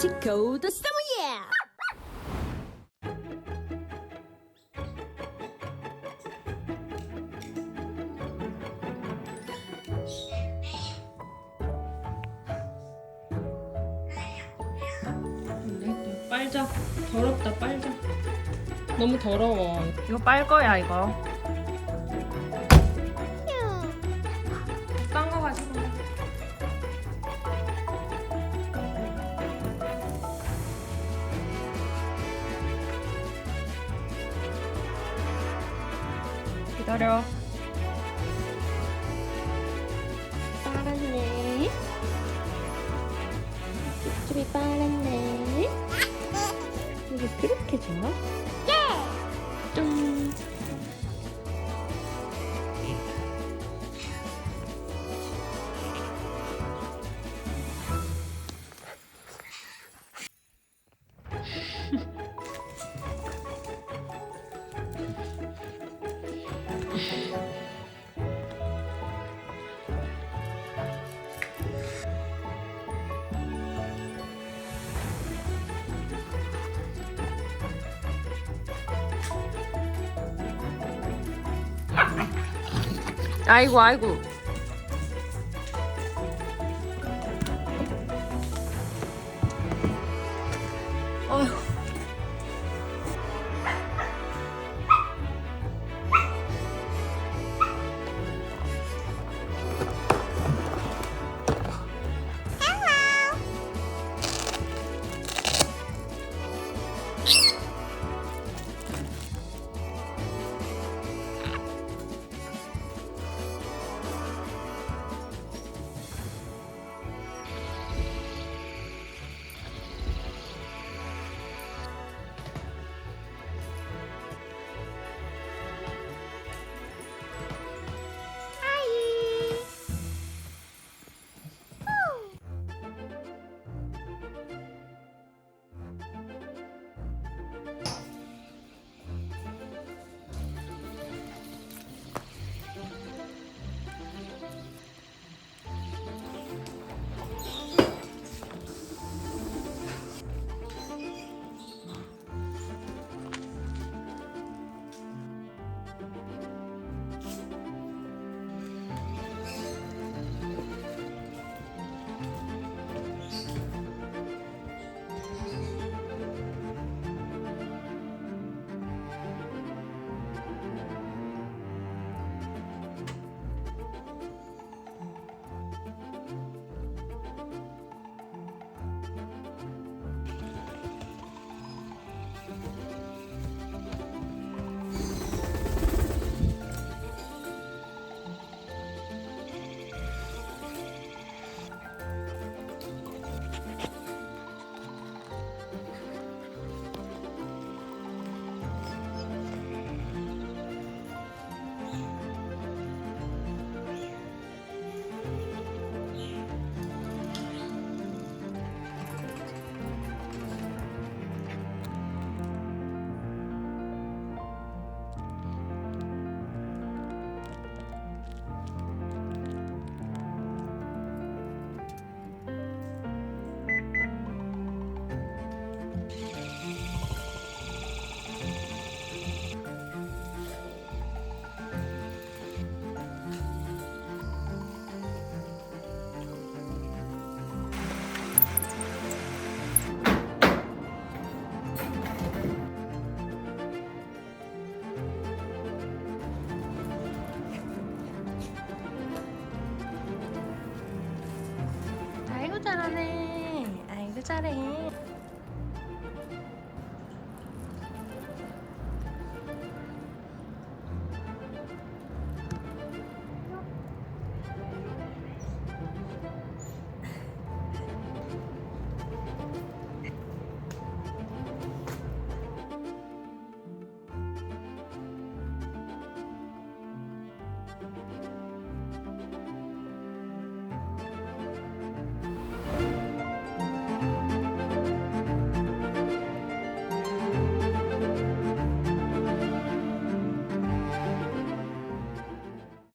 The Sommelier. 빨자. 더럽다, 빨자. 너무 더러워. 이거 빨 거야, 이거. 기다려. 빨았네. 쭈비 빨았네. 이게 그렇게 좋아? 예! 좀. 아이고, 아이고. 어휴. 잘하네. 아이고 잘해.